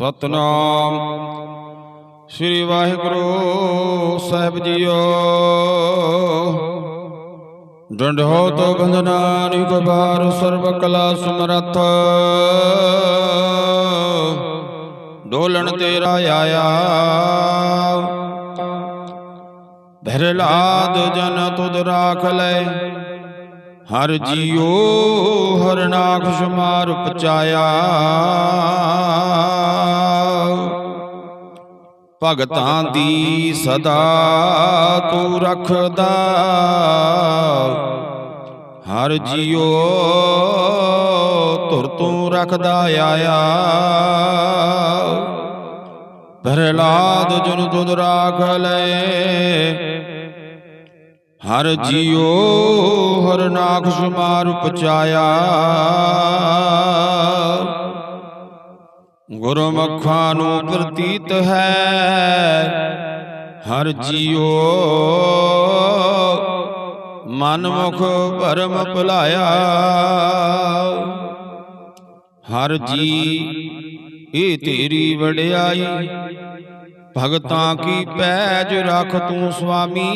ਸਤਨਾਮ। ਸ੍ਰੀ ਵਾਹਿਗੁਰੂ ਸਾਹਿਬ ਜੀਓ। ਡੰਡੋ ਤੋ ਬੰਦਨਾਨਿਕ ਬਾਰ ਸਰਬ ਕਲਾ ਸਮਰੱਥ। ਡੋਲਣ ਤੇਰਾ ਆਇਆ। ਭਰਲਾਦ ਜਨ ਤੁਧ ਰਾਖ ਲੈ। ਹਰ ਜੀਉ ਹਰ ਨਾਖੁ ਮਾਰ ਪਚਾਇਆ ਭਗਤਾਂ ਦੀ ਸਦਾ ਤੂੰ ਰੱਖਦਾ। ਹਰ ਜੀਉ ਧੁਰ ਤੂੰ ਰੱਖਦਾ ਆਇਆ। ਪ੍ਰਹਲਾਦ ਜਨ ਤੁਧ ਰਾਖ ਲੈ। ਹਰ ਜੀਉ ਹਰ ਨਾਖੁ ਮਾਰ ਪਚਾਇਆ ਗੁਰਮੁਖਾਂ ਨੂੰ ਪ੍ਰਤੀਤ ਹੈ। ਹਰ ਜੀਉ ਮਨ ਮੁਖ ਭਰਮ ਭੁਲਾਇਆ। ਹਰ ਜੀ ਇਹ ਤੇਰੀ ਵਡਿਆਈ। ਭਗਤਾਂ ਕੀ ਪੈਜ ਰੱਖ ਤੂੰ ਸੁਆਮੀ?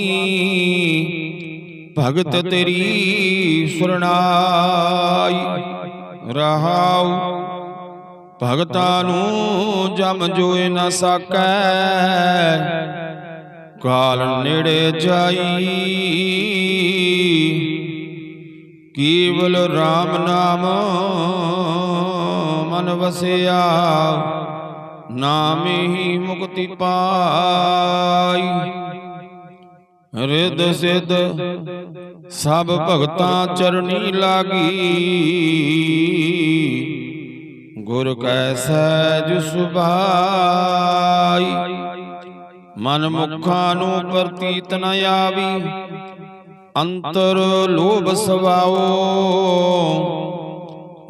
ਭਗਤ ਤੇਰੀ ਸੁਰਣਾਈ ਰਹਾਉ। ਭਗਤਾਂ ਨੂੰ ਜਮ ਜੋਏ ਨਾ ਸਕੈ। ਕਾਲ ਨੇੜੇ ਜਾਈ। ਕੇਵਲ RAM ਨਾਮ ਮਨ ਵਸਿਆ। ਨਾਮੇ ਹੀ ਮੁਕਤੀ ਪਾਈ। ਰਿੱਧ ਸਿੱਧ ਸਭ ਭਗਤਾਂ ਚਰਨੀ ਲਾਗੀ। ਗੁਰ ਕੈ ਸਹਿਜ ਸੁਭਾਈ। ਮਨ ਮੁਖਾਂ ਨੂੰ ਪ੍ਰਤੀਤ ਨ ਆਵੀ। ਅੰਤਰ ਲੋਭ ਸਵਾਓ।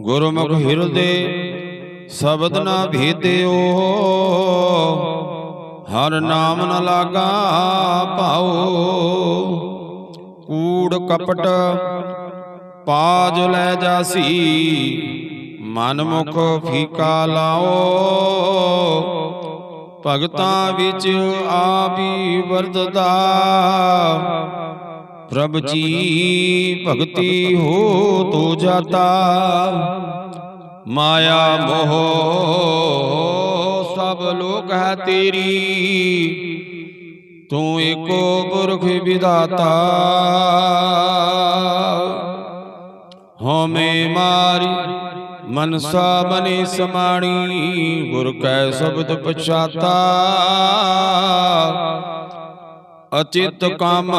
ਗੁਰਮੁਖ ਹਿਰਦੇ ਸ਼ਬਦ ਨਾ ਭੇਦਿਓ ਹਰ ਨਾਮ ਨ ਲਾਗਾ ਭਾਉ। ਕੂੜ ਕਪਟ ਪਾਜ ਲੈ ਜਾਸੀ। ਮਨ ਮੁਖ ਫੀਕਾ ਲਾਓ। ਭਗਤਾਂ ਵਿੱਚ ਆਪੀ ਵਰਤਦਾ। ਪ੍ਰਭ ਜੀ ਭਗਤੀ ਹੋ ਤੋ ਜਾਤਾ। ਮਾਇਆ ਮੋਹ, ਸਭ ਲੋਕ ਹੈ ਤੇਰੀ। ਤੂੰ ਏਕੋ ਪੁਰਖ ਵਿਦਾਤਾ ਹਉਮੈ ਮਾਰੀ, ਮਨਸਾ ਬਨੇ ਸਮਾਣੀ ਗੁਰ ਕੈ ਸ਼ਬਦ ਪਛਾਤਾ। ਅਚਿਤ ਕਾਮ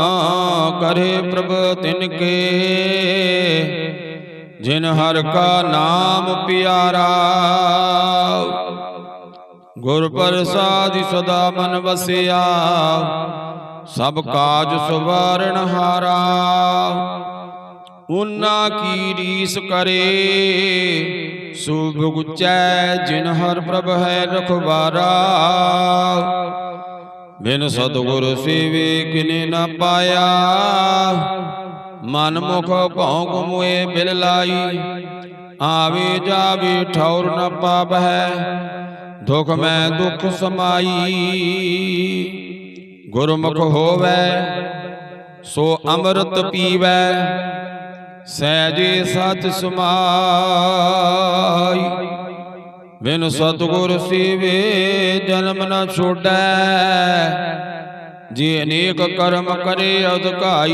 ਕਰੇ ਪ੍ਰਭ ਤਿਨ ਕੇ ਜਿਨ ਹਰ ਕਾ ਨਾਮ ਪਿਆਰਾ, ਗੁਰ ਪ੍ਰਸਾਦਿ ਸਦਾ ਮਨ ਵਸਿਆ, ਸਭ ਕਾਜ ਸਵਾਰਣ ਹਾਰਾ। ਉਨਾ ਕੀ ਰੀਸ ਕਰੇ ਸੁਭ ਗੁਚੈ ਜਿਨ ਹਰ ਪ੍ਰਭ ਹੈ ਰਖਵਾਰਾ। ਬਿਨ ਸਤਗੁਰ ਸੇਵੇ ਕਿਨੇ ਨਾ ਪਾਇਆ ਮਨ ਮੁਖ ਭੌਂਕ ਮੁਏ ਬਿਲ ਲਾਈ। ਆਵੇ ਜਾਵੇ ਠੌਰ ਨ ਪਾਵੈ ਦੁਖ ਮੈਂ ਦੁਖ ਸਮਾਈ। ਗੁਰਮੁਖ ਹੋਵੈ, ਸੋ ਅੰਮ੍ਰਿਤ ਪੀਵੈ, ਸਹਿਜੇ ਸਚ ਸਮਾਈ। ਬਿਨ ਸਤਗੁਰ ਸੇਵੇ ਜਨਮ ਨ ਛੋੜੈ ਜੇ ਅਨੇਕ ਕਰਮ ਕਰੇ ਅਧਿਕਾਈ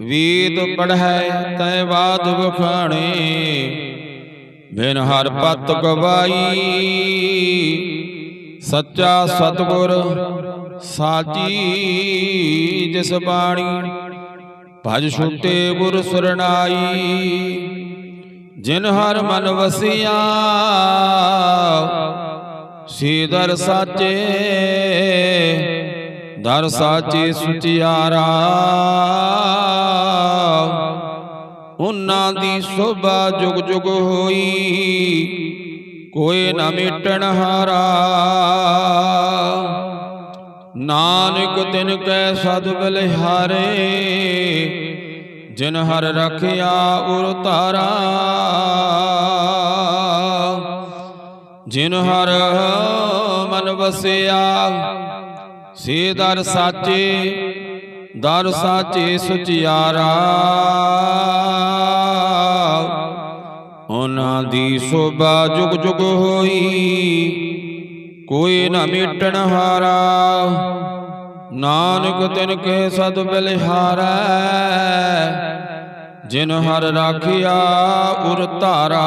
ਵੇਦ ਪੜ੍ਹੈ ਤੈ ਬਾਦ ਬਖਾਣੇ ਬਿਨ ਹਰ ਪਤ ਗਵਾਈ। ਸੱਚਾ ਸਤਗੁਰ ਸਾਜੀ ਜਿਸ ਬਾਣੀ ਭਜ ਛੁਟੇ ਗੁਰ ਸਰਣਾਈ ਜਿਨ ਹਰ ਮਨ ਵਸਿਆ ਸੀ ਦਰ ਸਾਚੇ ਦਰ ਸਾਚੇ ਸੁਚਿਆਰਾ। ਉਹਨਾਂ ਦੀ ਸੋਭਾ ਜੁਗ ਜੁਗ ਹੋਈ, ਕੋਈ ਨਾ ਮਿਟਣ ਹਾਰਾ। ਨਾਨਕ ਤਿਨ ਕੈ ਸਦ ਬਲਿਹਾਰੇ, ਜਿਨ ਹਰ ਰਖਿਆ ਉਰ ਤਾਰਾ। ਜਿਨ ਹਰ ਮਨ ਵਸਿਆ, ਸੇ ਦਰ ਸਾਚੇ ਦਰ ਸਾਚੇ ਸੁਚਿਆਰਾ। ਉਹਨਾਂ ਦੀ ਸੋਭਾ ਜੁਗ ਜੁਗ ਹੋਈ, ਕੋਈ ਨਾ ਮਿਟਣ ਹਾਰਾ। ਨਾਨਕ ਤਿਨ ਕੇ ਸਦ ਬਲਿਹਾਰੈ, ਜਿਨ ਹਰ ਰਾਖਿਆ ਉਰ ਧਾਰਾ।